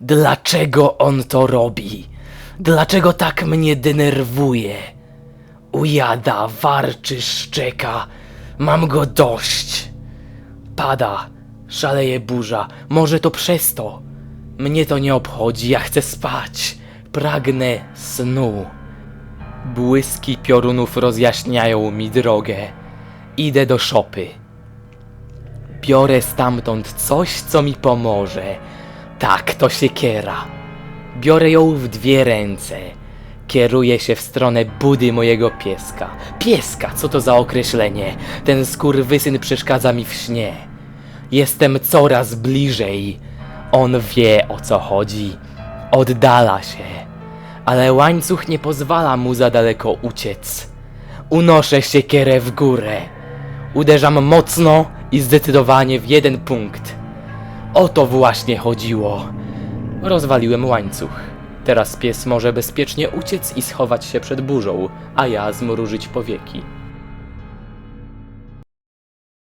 Dlaczego on to robi? Dlaczego tak mnie denerwuje? Ujada, warczy, szczeka. Mam go dość. Pada, szaleje burza. Może to przez to. Mnie to nie obchodzi, ja chcę spać. Pragnę snu. Błyski piorunów rozjaśniają mi drogę. Idę do szopy. Biorę stamtąd coś, co mi pomoże. Tak, to siekiera. Biorę ją w dwie ręce. Kieruję się w stronę budy mojego pieska. Pieska, co to za określenie? Ten skurwysyn przeszkadza mi w śnie. Jestem coraz bliżej. On wie o co chodzi. Oddala się. Ale łańcuch nie pozwala mu za daleko uciec. Unoszę siekierę w górę. Uderzam mocno i zdecydowanie w jeden punkt. O to właśnie chodziło. Rozwaliłem łańcuch. Teraz pies może bezpiecznie uciec i schować się przed burzą, a ja zmrużyć powieki.